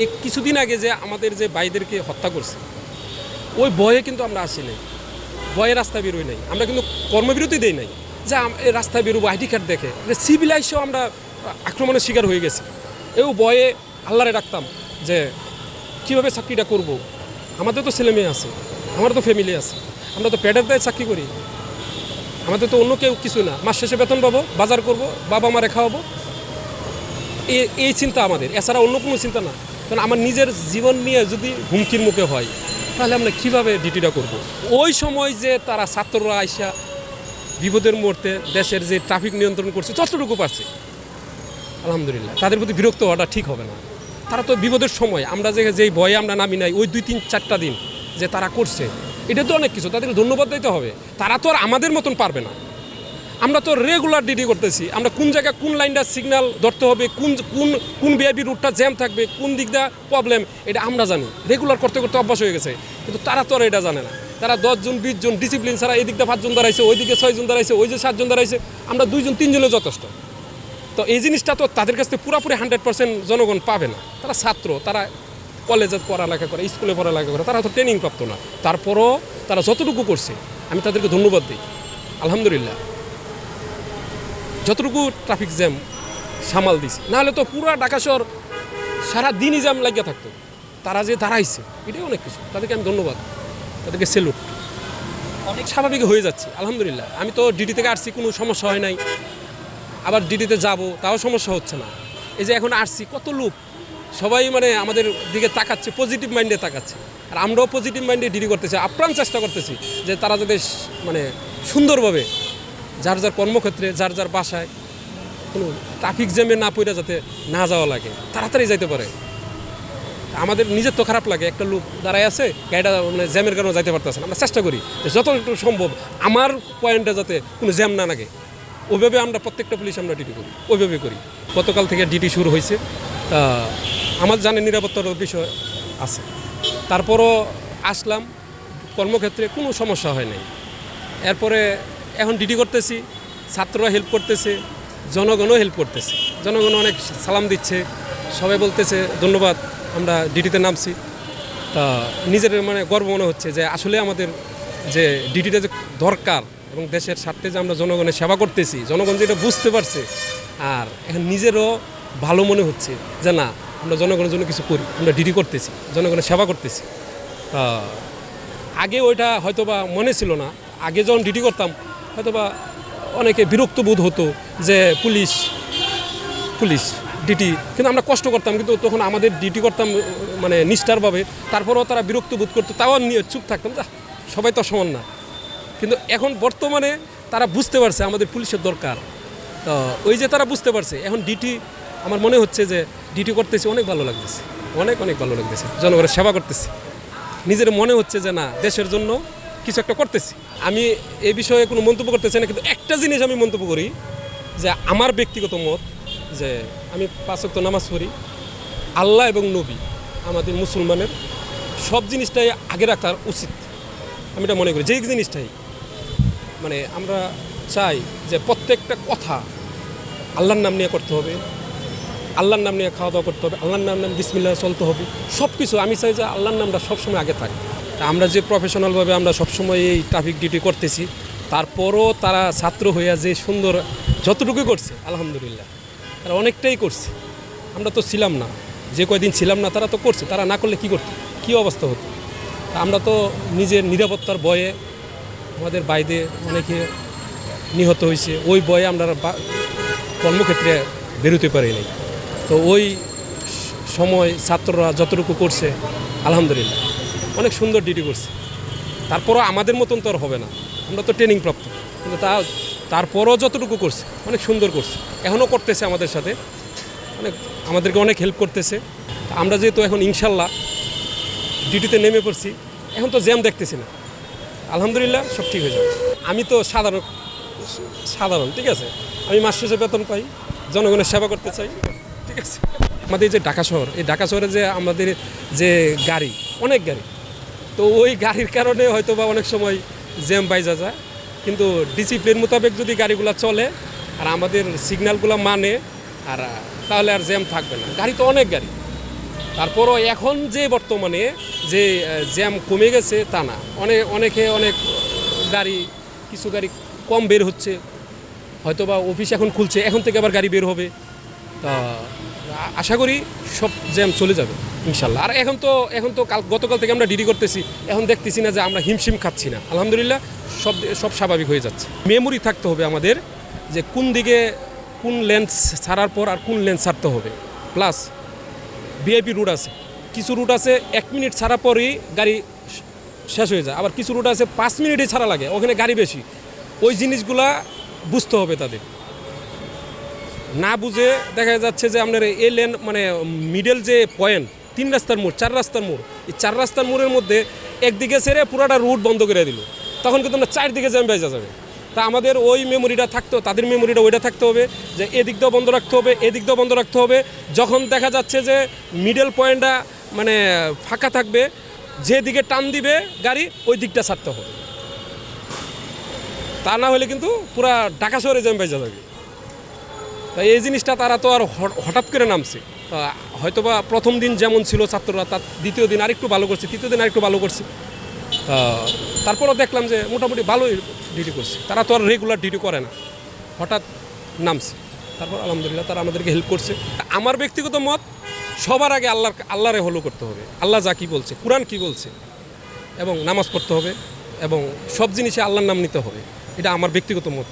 এই কিছুদিন আগে যে আমাদের যে ভাইদেরকে হত্যা করছে, ওই বয়ে কিন্তু আমরা আসি নাই। ভয়ে রাস্তা বেরোই নাই। আমরা কিন্তু কর্মবিরতি দেই নাই যে রাস্তায় বেরোবো, আইডি কার্ড দেখে। সিভিলাইসেও আমরা আক্রমণের শিকার হয়ে গেছি। এও বয়ে আল্লাহরে রাখতাম যে, কীভাবে চাকরিটা করব? আমাদের তো ছেলে মেয়ে আছে আমার তো ফ্যামিলি আছে। আমরা তো পেটের দায় চাকরি করি। আমাদের তো অন্য কেউ কিছু না। মাস শেষে বেতন পাবো, বাজার করব বাবা মারে খাওয়াবো এই চিন্তা আমাদের। এছাড়া অন্য কোনো চিন্তা না। কারণ আমার নিজের জীবন নিয়ে যদি হুমকির মুখে হয়, তাহলে আমরা কীভাবে ডিউটিটা করব। ওই সময় যে তারা ছাত্ররা আইসা বিপদের মুহূর্তে দেশের যে ট্রাফিক নিয়ন্ত্রণ করছে, যতটুকু পারছে, আলহামদুলিল্লাহ, তাদের প্রতি বিরক্ত হওয়াটা ঠিক হবে না। তারা তো বিপদের সময়, আমরা যে, যেই ভয়ে আমরা নামি নাই, ওই দুই তিন চারটা দিন যে তারা করছে, এটা তো অনেক কিছু, তাদেরকে ধন্যবাদ দিতে হবে। তারা তো আর আমাদের মতন পারবে না। আমরা তো রেগুলার ডিডি করতেছি। আমরা কোন জায়গায় কোন লাইনটা সিগন্যাল ধরতে হবে, কোন কোন কোন বিআইপি রুটটা জ্যাম থাকবে, কোন দিকটা প্রবলেম এটা আমরা জানি। রেগুলার করতে করতে অভ্যাস হয়ে গেছে। কিন্তু তারা তো এটা জানে না। তারা দশজন বিশ জন ডিসিপ্লিন ছাড়া এই দিকটা পাঁচজন দাঁড়াইছে, ওই দিকে ছয়জন দাঁড়াইছে, ওই যে সাতজন দাঁড়াইছে, আমরা দুইজন তিনজনে যথেষ্ট। তো এই জিনিসটা তো তাদের কাছ থেকে পুরোপুরি হান্ড্রেড পার্সেন্ট জনগণ পাবে না। তারা ছাত্র, তারা কলেজে পড়ালেখা করে স্কুলে পড়ালেখা করে, তারা তো ট্রেনিং প্রাপ্ত না। তারপরও তারা যতটুকু করছে, আমি তাদেরকে ধন্যবাদ দিই। আলহামদুলিল্লাহ। যতটুকু ট্রাফিক জ্যাম সামাল দিছে। নাহলে তো পুরা ঢাকা শহর সারা দিনই জ্যাম লাগিয়ে থাকতো। তারা যে দাঁড়াইছে, এটাই অনেক কিছু। তাদেরকে আমি ধন্যবাদ। তাদেরকে সেলুট অনেক স্বাভাবিক হয়ে যাচ্ছে, আলহামদুলিল্লাহ। আমি তো ডিডি থেকে আসছি, কোনো সমস্যা হয় নাই। আবার ডিডিতে যাব, তাও সমস্যা হচ্ছে না। এই যে এখন আসছি, কত লোক। সবাই মানে আমাদের দিকে তাকাচ্ছে পজিটিভ মাইন্ডে তাকাচ্ছে। আর আমরাও পজিটিভ মাইন্ডে ডিডি করতেছি, আপ্রাণ চেষ্টা করতেছি যে তারা যাতে মানে সুন্দরভাবে যার যার কর্মক্ষেত্রে, যার যার বাসায় কোনো ট্রাফিক জ্যামে না পড়ে যাতে না যাওয়া লাগে, তাড়াতাড়ি যাইতে পারে। আমাদের নিজের তো খারাপ লাগে, একটা লোক দাঁড়ায় আছে, গাড়িটা মানে জ্যামের কারণে যাইতে পারতেছে না। আমরা চেষ্টা করি যতটুকু সম্ভব আমার পয়েন্টে যাতে কোনো জ্যাম না লাগে। ওইভাবে আমরা প্রত্যেকটা পুলিশ আমরা ডিউটি করি, ওইভাবে করি। গতকাল থেকে ডিউটি শুরু হয়েছে। আমার জানে নিরাপত্তার বিষয় আছে। তারপরও আসলাম, কর্মক্ষেত্রে কোনো সমস্যা হয় নাই। এরপরে এখন ডিডি করতেছি, ছাত্ররা হেল্প করতেছে, জনগণও হেল্প করতেছে। জনগণ অনেক সালাম দিচ্ছে, সবাই বলতেছে, ধন্যবাদ, আমরা ডিউটিতে নামছি। তা নিজের মানে গর্ব মনে হচ্ছে যে আসলে আমাদের যে ডিউটিটা যে দরকার এবং দেশের স্বার্থে যে আমরা জনগণের সেবা করতেছি, জনগণ যেটা বুঝতে পারছে, আর এখন নিজেরও ভালো মনে হচ্ছে যে না, আমরা জনগণের জন্য কিছু করি, আমরা ডিউটি করতেছি, জনগণের সেবা করতেছি। তা আগে ওইটা হয়তোবা মনে ছিল না, আগে যখন ডিউটি করতাম হয়তোবা অনেকে বিরক্ত বোধ হতো যে পুলিশ পুলিশ ডিউটি কিন্তু আমরা কষ্ট করতাম, কিন্তু তখন আমাদের ডিউটি করতাম মানে নিষ্ঠারভাবে, তারপরেও তারা বিরক্ত বোধ করতো, তাও নিয়ে চুপ থাকতাম যা সবাই তো সমান না। কিন্তু এখন বর্তমানে তারা বুঝতে পারছে আমাদের পুলিশের দরকার। তো ওই যে তারা বুঝতে পারছে, এখন ডিউটি আমার মনে হচ্ছে যে ডিউটি করতেছি, অনেক ভালো লাগতেছে, অনেক অনেক ভালো লাগতেছে, জনগণের সেবা করতেছি। নিজের মনে হচ্ছে যে না, দেশের জন্য কিছু একটা করতেছি। আমি এই বিষয়ে কোনো মন্তব্য করতে চাই না, কিন্তু একটা জিনিস আমি মন্তব্য করি যে আমার ব্যক্তিগত মত যে আমি পাঁচক্ত নামাজ পড়ি, আল্লাহ এবং নবী আমাদের মুসলমানের সব জিনিসটাই আগে রাখা উচিত। আমি এটা মনে করি, যেই জিনিসটাই। মানে আমরা চাই যে প্রত্যেকটা কথা আল্লাহর নাম নিয়ে করতে হবে আল্লাহর নাম নিয়ে খাওয়া দাওয়া করতে হবে, আল্লাহর নাম নাম বিসমিল্লা চলতে হবে সব কিছু আমি চাই যে আল্লাহর নামটা সবসময় আগে থাকে। আমরা যে প্রফেশনালভাবে আমরা সবসময় এই ট্রাফিক ডিউটি করতেছি, তারপরও তারা ছাত্র হইয়া যে সুন্দর যতটুকু করছে, আলহামদুলিল্লাহ, তারা অনেকটাই করছে। আমরা তো ছিলাম না, যে কয়দিন ছিলাম না, তারা তো করছে, তারা না করলে কি করতো, কী অবস্থা হতো? আমরা তো নিজের নিরাপত্তার বয়ে আমাদের বাইরে অনেকে নিহত হয়েছে, ওই বয়ে আমরা কর্মক্ষেত্রে বেরোতে পারি নাই। তো ওই সময় ছাত্ররা যতটুকু করছে, আলহামদুলিল্লাহ, অনেক সুন্দর ডিউটি করছে। তারপরও আমাদের মতন তো আর হবে না। আমরা তো ট্রেনিং প্রাপ্ত কিন্তু তা, তারপরও যতটুকু করছে, অনেক সুন্দর করছে। এখনও করতেছে আমাদের সাথে। অনেক, আমাদেরকে অনেক হেল্প করতেছে। আমরা যেহেতু এখন ইনশাল্লাহ ডিউটিতে নেমে পড়ছি, এখন তো জ্যাম দেখতেছি না। আলহামদুলিল্লাহ, সব ঠিক হয়ে যাবে। আমি তো সাধারণ সাধারণ, ঠিক আছে? আমি মাস শেষে বেতন পাই, জনগণের সেবা করতে চাই। আমাদের যে ঢাকা শহর, এই ঢাকা শহরে যে আমাদের যে গাড়ি, অনেক গাড়ি। তো ওই গাড়ির কারণে হয়তো বা অনেক সময় জ্যাম বাইজা যায়। কিন্তু ডিসিপ্লিন মোতাবেক যদি গাড়িগুলো চলে আর আমাদের সিগন্যালগুলো মানে আর তাহলে আর জ্যাম থাকবে না। গাড়ি তো অনেক গাড়ি। তারপরও এখন যে বর্তমানে যে জ্যাম কমে গেছে তা না। অনেক অনেকে অনেক গাড়ি, কিছু গাড়ি কম বের হচ্ছে। হয়তো বা অফিস এখন খুলছে, এখন থেকে আবার গাড়ি বের হবে। তা আশা করি সব জ্যাম চলে যাবে, ইনশাল্লাহ। আর এখন তো এখন তো কাল গতকাল থেকে আমরা ডিডি করতেছি, এখন দেখতেছি না যে আমরা হিমশিম খাচ্ছি না। আলহামদুলিল্লাহ, সব সব স্বাভাবিক হয়ে যাচ্ছে। মেমোরি থাকতে হবে আমাদের যে কোন দিকে কোন লেন্স ছাড়ার পর আর কোন লেন্স ছাড়তে হবে। প্লাস ভিআইপি রুট আছে। কিছু রুট আছে, এক মিনিট ছাড়া পরই গাড়ি শেষ হয়ে যায়। আবার কিছু রুট আছে, পাঁচ মিনিটে ছাড়া লাগে, ওখানে গাড়ি বেশি। ওই জিনিসগুলা বুঝতে হবে তাদের। না বুঝে দেখা যাচ্ছে যে আপনার এই লেন মানে মিডল যে পয়েন্ট তিন রাস্তার মোড়, চার রাস্তার মোড়, এই চার রাস্তার মোড়ের মধ্যে একদিকে ছেড়ে পুরোটা রুট বন্ধ করে দিল। তখন কিন্তু আমরা চারদিকে জ্যাম বেজা যাবে। তা আমাদের ওই মেমোরিটা থাকতো, তাদের মেমোরিটা ওইটা থাকতে হবে, যে এদিক দিয়েও বন্ধ রাখতে হবে, এদিক দিয়েও বন্ধ রাখতে হবে। যখন দেখা যাচ্ছে যে মিডল পয়েন্টটা মানে ফাঁকা থাকবে, যেদিকে টান দিবে গাড়ি, ওই দিকটা ছাড়তে হবে। তা না হলে কিন্তু পুরা ঢাকা শহরে জ্যাম বেজা যাবে। তাই এই জিনিসটা তারা তো আর হঠাৎ করে নামছে। হয়তোবা প্রথম দিন যেমন ছিল ছাত্ররা, তার দ্বিতীয় দিন আরেকটু ভালো করছে, তৃতীয় দিন আরেকটু ভালো করছে। তারপরও দেখলাম যে মোটামুটি ভালোই ডিউটি করছে। তারা তো আর রেগুলার ডিউটি করে না। হঠাৎ নামছে। তারপর আলহামদুলিল্লাহ তারা আমাদেরকে হেল্প করছে। আমার ব্যক্তিগত মত, সবার আগে আল্লাহ আল্লাহরে হলো করতে হবে। আল্লাহ যা কি বলছে, কোরআন কি বলছে, এবং নামাজ পড়তে হবে, এবং সব জিনিসে আল্লাহর নাম নিতে হবে। এটা আমার ব্যক্তিগত মত।